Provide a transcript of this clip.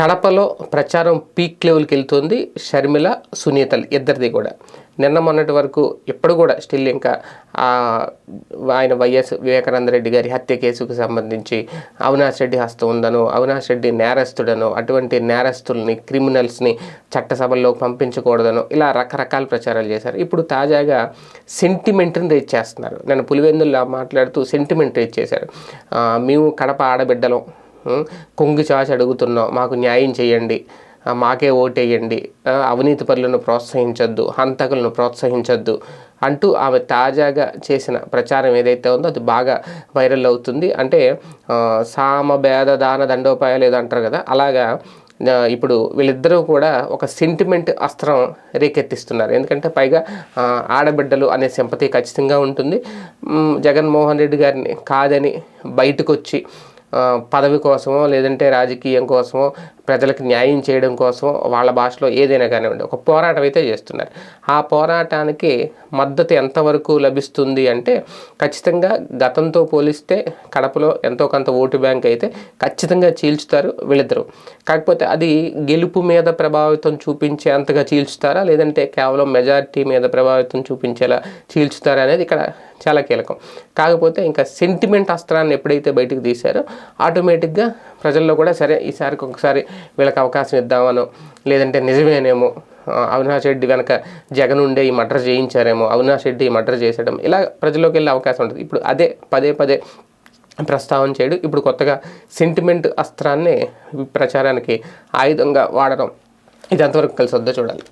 కడపలో ప్రచారం పీక్ లెవెల్కి వెళ్తుంది షర్మిల సునీతలు ఇద్దరిది కూడా. నిన్న మొన్నటి వరకు ఎప్పుడు కూడా స్టిల్ ఇంకా ఆయన వైఎస్ వివేకానంద రెడ్డి గారి హత్య కేసుకు సంబంధించి అవినాష్ రెడ్డి హస్తం ఉందనో అవినాష్ రెడ్డి నేరస్తుడనో అటువంటి నేరస్తుల్ని క్రిమినల్స్ని చట్టసభల్లోకి పంపించకూడదనో ఇలా రకరకాల ప్రచారాలు చేశారు. ఇప్పుడు తాజాగా సెంటిమెంట్ని రేజ్ చేస్తున్నారు. నేను పులివెందుల్లో మాట్లాడుతూ సెంటిమెంట్ రేజ్ చేశారు. మేము కడప ఆడబిడ్డలం కొంగి చాచి అడుగుతున్నాం మాకు న్యాయం చేయండి. మాకే ఓటేయండి. అవినీతి పరులను ప్రోత్సహించొద్దు హంతకులను ప్రోత్సహించొద్దు అంటూ ఆమె తాజాగా చేసిన ప్రచారం ఏదైతే ఉందో అది బాగా వైరల్ అవుతుంది. అంటే సామ భేద దాన దండోపాయాలు ఏదో అంటారు కదా అలాగా ఇప్పుడు వీళ్ళిద్దరూ కూడా ఒక సెంటిమెంట్ అస్త్రం రేకెత్తిస్తున్నారు. ఎందుకంటే పైగా ఆడబిడ్డలు అనే సింపతి ఖచ్చితంగా ఉంటుంది. జగన్మోహన్ రెడ్డి గారిని కాదని బయటకు వచ్చి పదవి కోసమో లేదంటే రాజకీయం కోసమో ప్రజలకు న్యాయం చేయడం కోసం వాళ్ళ భాషలో ఏదైనా కానివ్వండి ఒక పోరాటం అయితే చేస్తున్నారు. ఆ పోరాటానికి మద్దతు ఎంతవరకు లభిస్తుంది అంటే ఖచ్చితంగా గతంతో పోలిస్తే కడపలో ఎంతో కొంత ఓటు బ్యాంక్ అయితే ఖచ్చితంగా చీల్చుతారు వీళ్ళిద్దరూ. కాకపోతే అది గెలుపు మీద ప్రభావితం చూపించే అంతగా చీల్చుతారా? లేదంటే కేవలం మెజారిటీ మీద ప్రభావితం చూపించేలా చీల్చుతారా అనేది ఇక్కడ చాలా కీలకం. కాకపోతే ఇంకా సెంటిమెంట్ అస్త్రాన్ని ఎప్పుడైతే బయటకు తీశారో ఆటోమేటిక్గా ప్రజల్లో కూడా సరే ఈసారికి ఒకసారి వీళ్ళకి అవకాశం ఇద్దామనో లేదంటే నిజమేనేమో అవినాష్ రెడ్డి వెనక జగన్ ఉండే ఈ మర్డర్ చేయించారేమో అవినాష్ రెడ్డి ఈ మర్డర్ చేసేయడం ఇలా ప్రజల్లోకి వెళ్ళే అవకాశం ఉంటుంది. ఇప్పుడు అదే పదే పదే ప్రస్తావన చేయడం ఇప్పుడు కొత్తగా సెంటిమెంట్ అస్త్రాన్ని ప్రచారానికి ఆయుధంగా వాడడం ఇది ఎంతవరకు కలిసి వద్దో చూడాలి.